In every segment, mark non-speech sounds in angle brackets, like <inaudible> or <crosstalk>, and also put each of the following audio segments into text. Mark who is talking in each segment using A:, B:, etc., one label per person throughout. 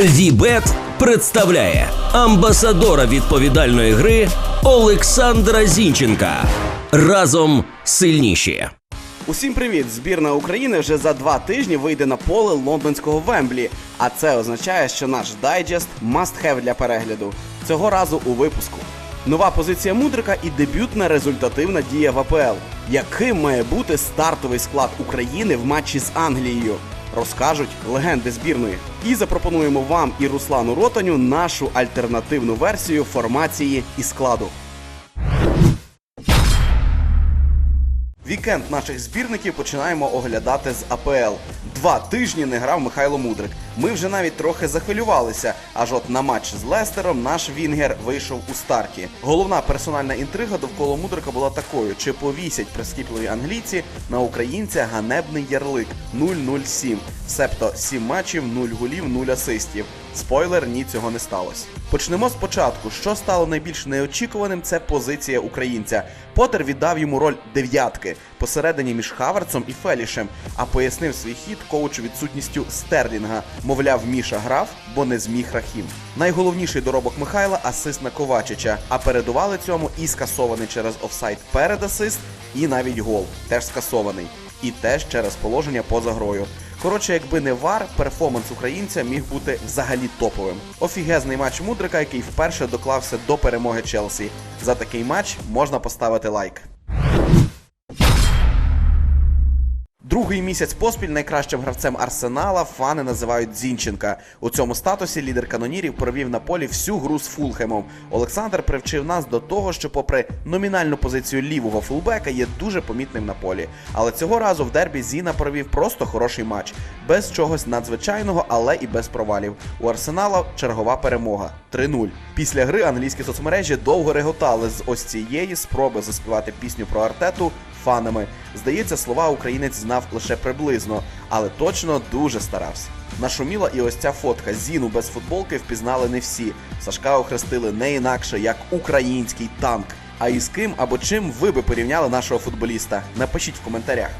A: Вібет представляє амбасадора відповідальної гри Олександра Зінченка. Разом сильніші.
B: Усім привіт! Збірна України вже за два тижні вийде на поле лондонського Вемблі. А це означає, що наш дайджест must have для перегляду. Цього разу у випуску. Нова позиція Мудрика і дебютна результативна дія в АПЛ. Яким має бути стартовий склад України в матчі з Англією? Розкажуть легенди збірної. І запропонуємо вам і Руслану Ротаню нашу альтернативну версію формації і складу. Вікенд наших збірників починаємо оглядати з АПЛ. Два тижні не грав Михайло Мудрик. Ми вже навіть трохи захвилювалися. Аж от на матч з Лестером наш Вінгер вийшов у старті. Головна персональна інтрига довкола Мудрика була такою: чи повісять прискіпливі англійці на українця ганебний ярлик 0-0-7. Себто 7 матчів, 0 голів, 0 асистів. Спойлер, ні, цього не сталося. Почнемо спочатку. Що стало найбільш неочікуваним, це позиція українця. Поттер віддав йому роль дев'ятки посередині між Хаверцом і Фелішем, а пояснив свій хід коучу відсутністю Стерлінга. Мовляв, Міша грав, бо не зміг Рахім. Найголовніший доробок Михайла асист на Ковачича, а передували цьому і скасований через офсайд перед асист, і навіть гол теж скасований. І теж через положення поза грою. Коротше, якби не вар, перформанс українця міг бути взагалі топовим. Офігезний матч Мудрика, який вперше доклався до перемоги Челсі. За такий матч можна поставити лайк. Другий місяць поспіль найкращим гравцем Арсенала фани називають Зінченка. У цьому статусі лідер канонірів провів на полі всю гру з Фулхемом. Олександр привчив нас до того, що, попри номінальну позицію лівого фулбека, є дуже помітним на полі. Але цього разу в дербі Зіна провів просто хороший матч, без чогось надзвичайного, але і без провалів. У Арсенала чергова перемога 3-0. Після гри англійські соцмережі довго реготали з ось цієї спроби заспівати пісню про Артету фанами. Здається, слова українець знав лише приблизно, але точно дуже старався. Нашуміла і ось ця фотка. Зіну без футболки впізнали не всі. Сашка охрестили не інакше як український танк. А із ким або чим ви би порівняли нашого футболіста? Напишіть в коментарях.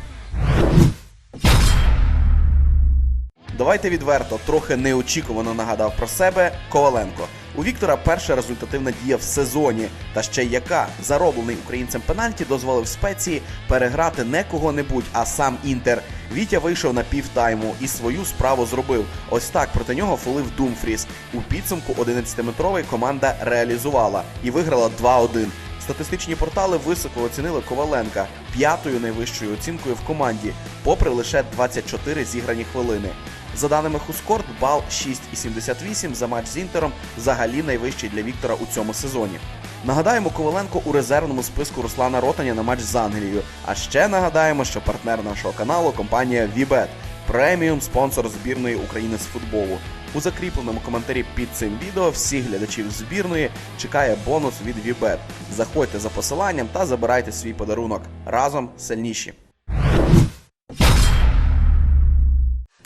B: Давайте відверто, трохи неочікувано нагадав про себе Коваленко. У Віктора перша результативна дія в сезоні. Та ще яка зароблений українцем пенальті дозволив спеції переграти не кого-небудь, а сам інтер. Вітя вийшов на півтайму і свою справу зробив. Ось так проти нього фолив Думфріс. У підсумку 11-метровий команда реалізувала і виграла 2-1. Статистичні портали високо оцінили Коваленка п'ятою найвищою оцінкою в команді, попри лише 24 зіграні хвилини. За даними Хускорт, бал 6,78 за матч з Інтером взагалі найвищий для Віктора у цьому сезоні. Нагадаємо, Коваленко у резервному списку Руслана Ротаня на матч з Англією. А ще нагадаємо, що партнер нашого каналу компанія Вібет, преміум спонсор збірної України з футболу. У закріпленому коментарі під цим відео всіх глядачів збірної чекає бонус від Вібет. Заходьте за посиланням та забирайте свій подарунок. Разом сильніші.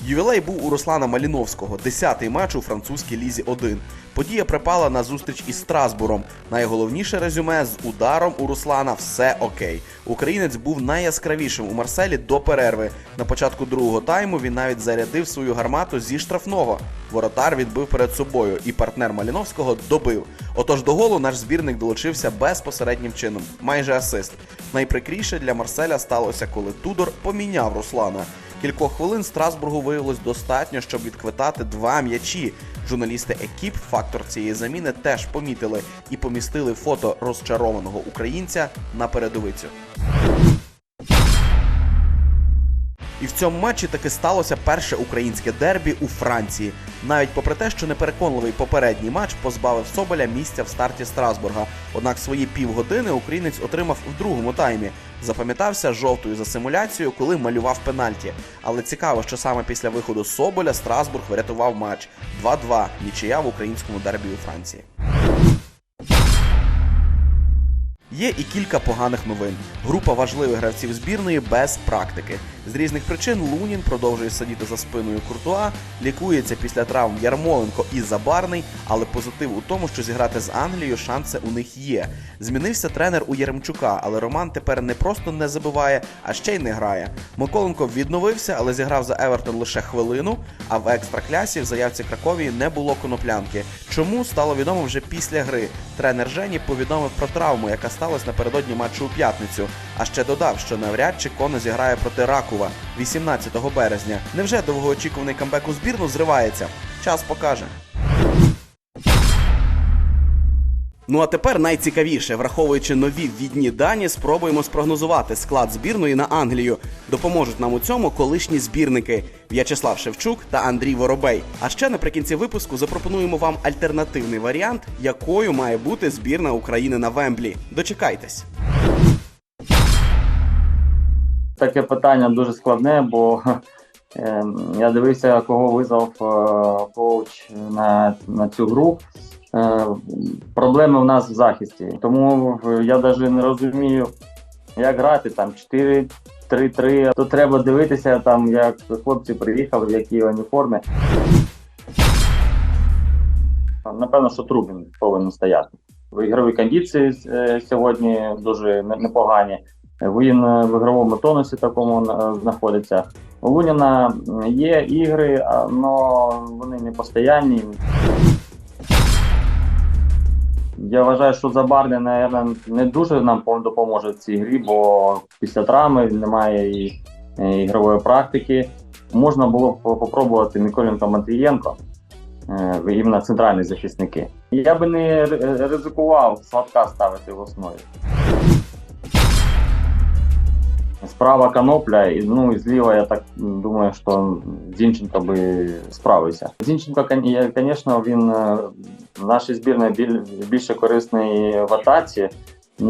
B: Ювілей був у Руслана Маліновського, 10-й матч у французькій лізі 1. Подія припала на зустріч із Страсбуром. Найголовніше резюме з ударом у Руслана все окей. Українець був найяскравішим у Марселі до перерви. На початку другого тайму він навіть зарядив свою гармату зі штрафного. Воротар відбив перед собою, і партнер Маліновського добив. Отож до голу наш збірник долучився безпосереднім чином, майже асист. Найприкріше для Марселя сталося, коли Тудор поміняв Руслана. Кількох хвилин Страсбургу виявилось достатньо, щоб відквитати два м'ячі. Журналісти екіп фактор цієї заміни теж помітили і помістили фото розчарованого українця на передовицю. І в цьому матчі таки сталося перше українське дербі у Франції. Навіть попри те, що непереконливий попередній матч позбавив Соболя місця в старті Страсбурга. Однак свої півгодини українець отримав в другому таймі. Запам'ятався жовтою за симуляцію, коли малював пенальті. Але цікаво, що саме після виходу Соболя Страсбург врятував матч 2-2, нічия в українському дербі у Франції. Є і кілька поганих новин. Група важливих гравців збірної без практики. З різних причин Лунін продовжує сидіти за спиною Куртуа, лікується після травм Ярмоленко і Забарний, але позитив у тому, що зіграти з Англією шанси у них є. Змінився тренер у Яремчука, але Роман тепер не просто не забиває, а ще й не грає. Миколенко відновився, але зіграв за Евертон лише хвилину. А в екстраклясі в заявці Краковії не було коноплянки. Чому стало відомо вже після гри? Тренер Жені повідомив про травму, яка сталася напередодні матчу у п'ятницю. А ще додав, що навряд чи Коно зіграє проти Ракова 18 березня. Невже довгоочікуваний камбек у збірну зривається? Час покаже. Ну а тепер найцікавіше, враховуючи нові ввідні дані, спробуємо спрогнозувати склад збірної на Англію. Допоможуть нам у цьому колишні збірники В'ячеслав Шевчук та Андрій Воробей. А ще наприкінці випуску запропонуємо вам альтернативний варіант, якою має бути збірна України на Вемблі. Дочекайтесь.
C: Таке питання дуже складне, бо е, я дивився, кого визвав е, коуч на, на цю гру. Е, проблеми в нас в захисті. Тому я навіть не розумію, як грати там 4-3-3. То треба дивитися, там, як хлопці приїхали, в якій уніформі. Напевно, що Трубін повинен стояти. В ігровій кондиції е, сьогодні дуже непогані. Він е, в ігровому тонусі такому е, знаходиться. У Луніна є ігри, але вони не постійні. Я вважаю, що Забарний, мабуть, не дуже нам допоможе в цій грі, бо після травми немає і, і ігрової практики. Можна було б попробувати Миколенко Матвієнко, е, іменно центральні захисники. Я би не ризикував Славка ставити в основі. Справа конопля, і ну і зліва я так думаю, що Зінченко би справився. Зінченко, звісно, він е, в нашій збірні біль, більше корисний в атаці, в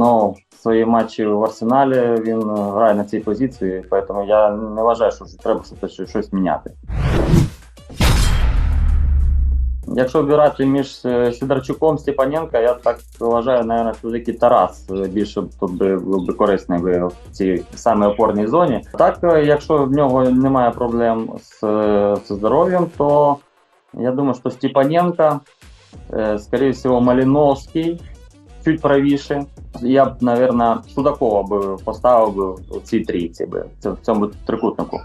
C: свої матчі в арсеналі він е, грає на цій позиції, тому я не вважаю, що треба щось, міняти. Якщо обирати між е, Сидорчуком Степаненко, я так вважаю, мабуть, все-таки Тарас е, більше був би корисний в цій саме опорній зоні. Так, якщо в нього немає проблем з, з здоров'ям, то я думаю, що Степаненко, скорее всего, Малиновський, чуть правіше. Я б, мабуть, Судакова би поставив би у цій трійці би, в цьому трикутнику.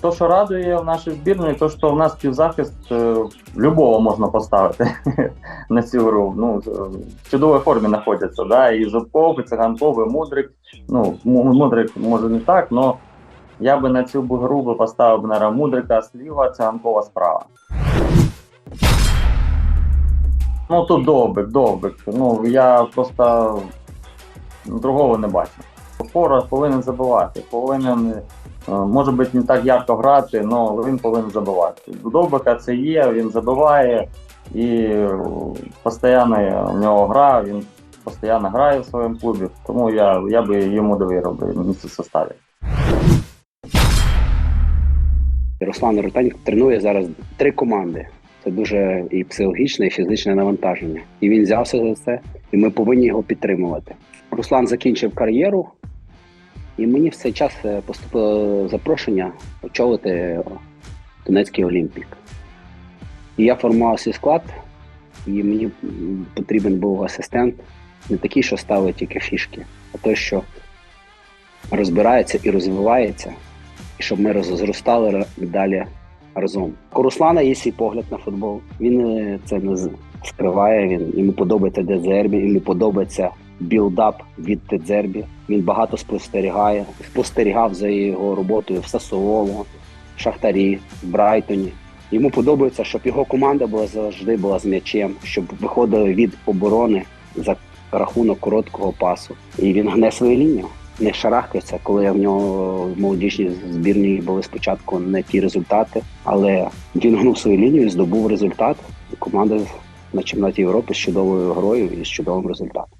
C: То, що радує в нашій збірні, то що в нас півзахист е, любого можна поставити <laughs> на цю гру. Ну, е, в чудовій формі знаходяться. Да? І Зубков, і Циганков, і Мудрик. Ну, Мудрик може не так, але я би на цю гру поставив на Мудрика зліва, Циганкова справа. Ну тут довбик, довбик. Ну я просто другого не бачу. Фора повинен забивати, повинен, е, може бути, не так ярко грати, але він повинен забивати. Довбика це є, він забиває і постійно в нього гра, він постійно грає в своєму клубі, тому я, я би йому довірив місце в составі.
D: Руслан Ротань тренує зараз три команди. Це дуже і психологічне, і фізичне навантаження. І він взявся за це, і ми повинні його підтримувати. Руслан закінчив кар'єру, і мені в цей час е, поступило запрошення очолити Донецький Олімпік. І я формував свій склад, і мені потрібен був асистент, не такий, що ставить тільки фішки, а той, що розбирається і розвивається, і щоб ми роз- зростали далі разом. У Руслана є свій погляд на футбол. Він е, це не скриває. Він йому подобається Дедзербі, йому подобається білдап від Тедзербі. Він багато спостерігає, спостерігав за його роботою в Сасуоло, в Шахтарі, Брайтоні. Йому подобається, щоб його команда була завжди була з м'ячем, щоб виходили від оборони за рахунок короткого пасу. І він гне свою лінію не шарахається, коли в нього в молодіжній збірні були спочатку не ті результати, але він гнув свою лінію здобув результат. І команда на чемпіонаті Європи з чудовою грою і з чудовим результатом.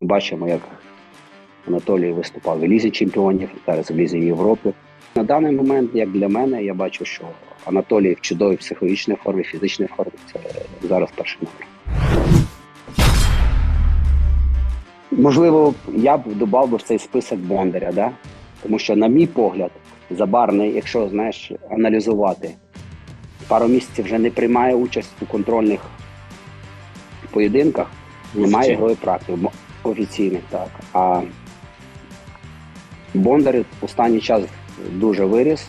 D: Бачимо, як Анатолій виступав в Лізі чемпіонів, зараз в Лізі Європи. На даний момент, як для мене, я бачу, що Анатолій в чудовій психологічній формі, фізичній формі це зараз перший номер. Можливо, я б додав би в цей список Бондаря, да? тому що, на мій погляд, Забарний, якщо знаєш, аналізувати, пару місяців вже не приймає участь у контрольних поєдинках, немає ігрової практики, офіційних, так. А Бондар останній час дуже виріс.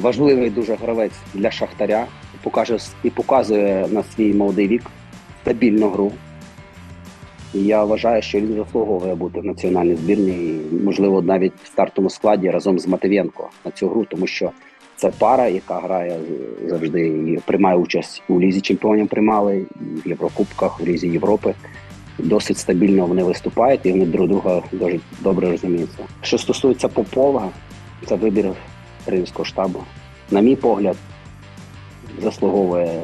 D: Важливий дуже гравець для Шахтаря. Покаже і показує на свій молодий вік стабільну гру. І я вважаю, що він заслуговує бути в національній збірні можливо, навіть в стартовому складі разом з Мативєнко на цю гру, тому що це пара, яка грає завжди і приймає участь у Лізі чемпіонів, приймали, в Єврокубках, в Лізі Європи. Досить стабільно вони виступають і вони друг друга дуже добре розуміються. Що стосується Попова, це вибір тренерського штабу. На мій погляд, заслуговує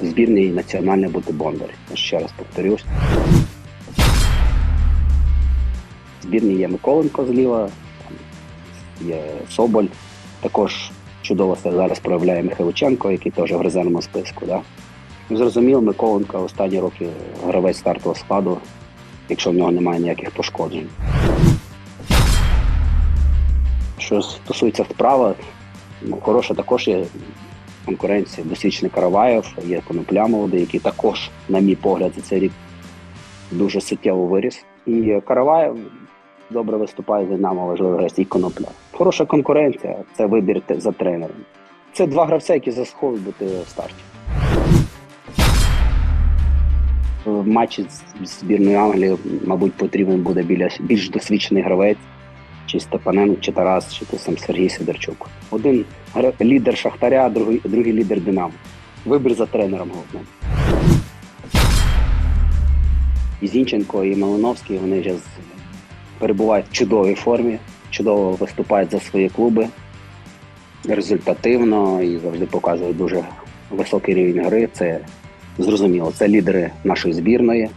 D: збірний і національний бути Бондар. Ще раз повторюсь. Збірні є Миколенко зліва, там є Соболь. Також чудово зараз проявляє Михайличенко, який теж в резервному списку. Да? Зрозуміло, Миколенко останні роки гравець стартового складу, якщо в нього немає ніяких пошкоджень. Що стосується вправи, ну, хороша також є конкуренція. Досвідчений Караваєв, є Конопля молодий, який також, на мій погляд, за цей рік дуже суттєво виріс. І Караваєв добре виступає за нами, важливо гравець і Конопля. Хороша конкуренція, це вибір за тренером. Це два гравця, які заслуговують бути в старті. В матчі з з збірною Англії, мабуть, потрібен буде біля більш досвідчений гравець, чи Степаненко, чи Тарас, чи то сам Сергій Сидорчук. Один лідер Шахтаря, другий, другий лідер Динамо. Вибір за тренером головне. І Зінченко, і Малиновський вони вже з- перебувають в чудовій формі, чудово виступають за свої клуби, результативно і завжди показують дуже високий рівень гри. Це зрозуміло. Це лідери нашої збірної,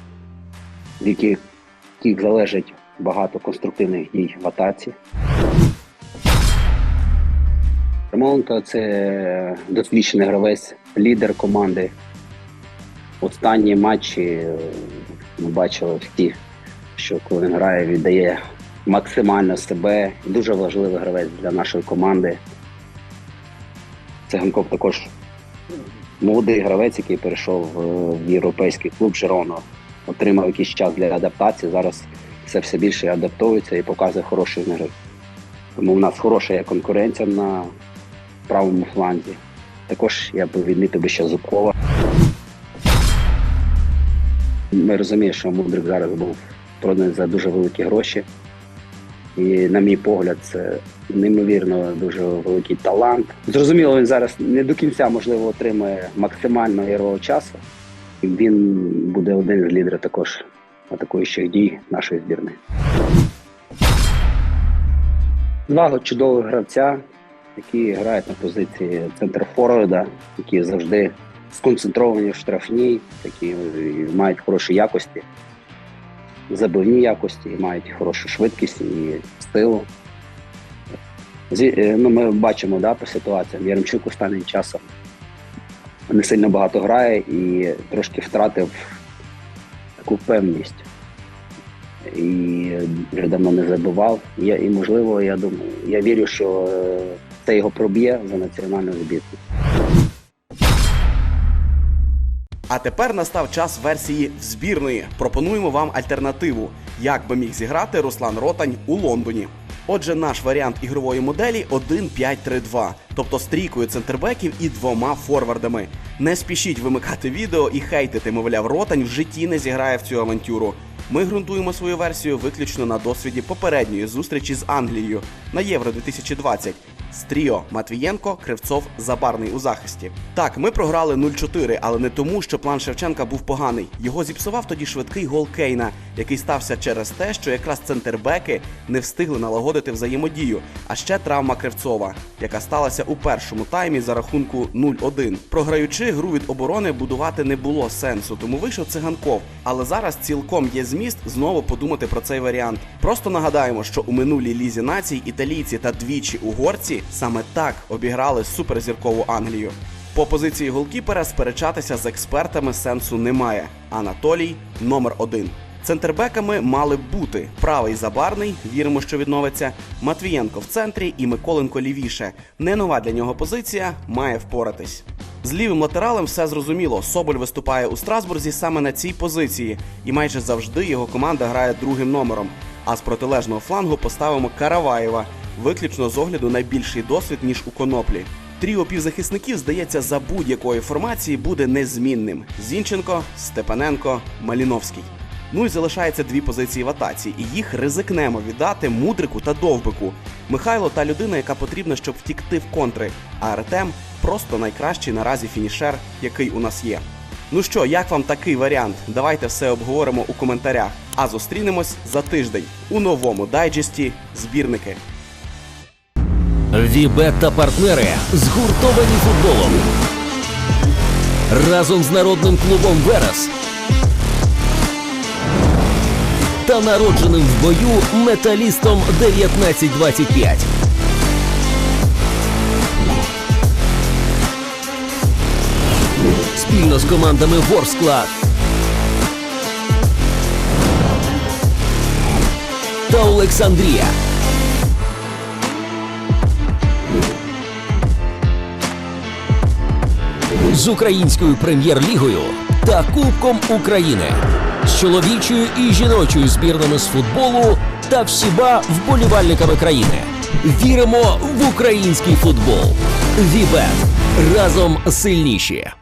D: від яких, залежить багато конструктивних дій в атаці. Ромоленко це досвідчений гравець, лідер команди. Останні матчі ми бачили всі, що коли він грає, віддає максимально себе. Дуже важливий гравець для нашої команди. Циганков також молодий гравець, який перейшов е, в європейський клуб Жироно, отримав якийсь час для адаптації. Зараз все все більше адаптується і показує хороший гри. Тому в нас хороша є конкуренція на правому фланзі. Також я би відмітив би ще Зубкова. Ми розуміємо, що Мудрик зараз був проданий за дуже великі гроші. І, на мій погляд, це неймовірно дуже великий талант. Зрозуміло, він зараз не до кінця, можливо, отримує максимально ігрового часу. Він буде один з лідерів також атакуючих дій нашої збірної. Два чудових гравця, які грають на позиції центр-форварда, які завжди сконцентровані в штрафній, які мають хороші якості, забивні якості, мають хорошу швидкість і силу. Зі- е, Ну, ми бачимо да, по ситуаціям. Яремчук останнім часом не сильно багато грає і трошки втратив таку певність. І вже давно не забивав. Я, і можливо, я думаю, я вірю, що е, це його проб'є за національну збірну.
B: А тепер настав час версії в збірної. Пропонуємо вам альтернативу, як би міг зіграти Руслан Ротань у Лондоні. Отже, наш варіант ігрової моделі 1-5-3-2, тобто з трійкою центрбеків і двома форвардами. Не спішіть вимикати відео і хейтити, мовляв, Ротань в житті не зіграє в цю авантюру. Ми ґрунтуємо свою версію виключно на досвіді попередньої зустрічі з Англією на Євро 2020. З тріо Матвієнко, Кривцов, Забарний у захисті. Так, ми програли 0-4, але не тому, що план Шевченка був поганий. Його зіпсував тоді швидкий гол Кейна, який стався через те, що якраз центрбеки не встигли налагодити взаємодію. А ще травма Кривцова, яка сталася у першому таймі за рахунку 0-1. Програючи гру від оборони, будувати не було сенсу, тому вийшов циганков. Але зараз цілком є зміст знову подумати про цей варіант. Просто нагадаємо, що у минулій лізі націй італійці та двічі угорці саме так обіграли суперзіркову Англію. По позиції голкіпера сперечатися з експертами сенсу немає. Анатолій номер один. Центрбеками мали б бути правий забарний, віримо, що відновиться, Матвієнко в центрі і Миколенко лівіше. Не нова для нього позиція, має впоратись. З лівим латералем все зрозуміло. Соболь виступає у Страсбурзі саме на цій позиції, і майже завжди його команда грає другим номером. А з протилежного флангу поставимо Караваєва, виключно з огляду на більший досвід ніж у коноплі. Тріо півзахисників, здається, за будь-якої формації буде незмінним: Зінченко, Степаненко, Маліновський. Ну і залишається дві позиції в атаці, і їх ризикнемо віддати мудрику та довбику. Михайло та людина, яка потрібна, щоб втікти в контри. А Артем просто найкращий наразі фінішер, який у нас є. Ну що, як вам такий варіант? Давайте все обговоримо у коментарях. А зустрінемось за тиждень у новому дайджесті збірники.
A: Вібет та партнери згуртовані футболом. Разом з народним клубом Верес та народженим в бою металістом 1925. Спільно з командами Ворскла та Олександрія. З українською прем'єр-лігою та Кубком України, з чоловічою і жіночою збірнами з футболу та всіма вболівальниками країни. Віримо в український футбол. Вібет разом сильніші.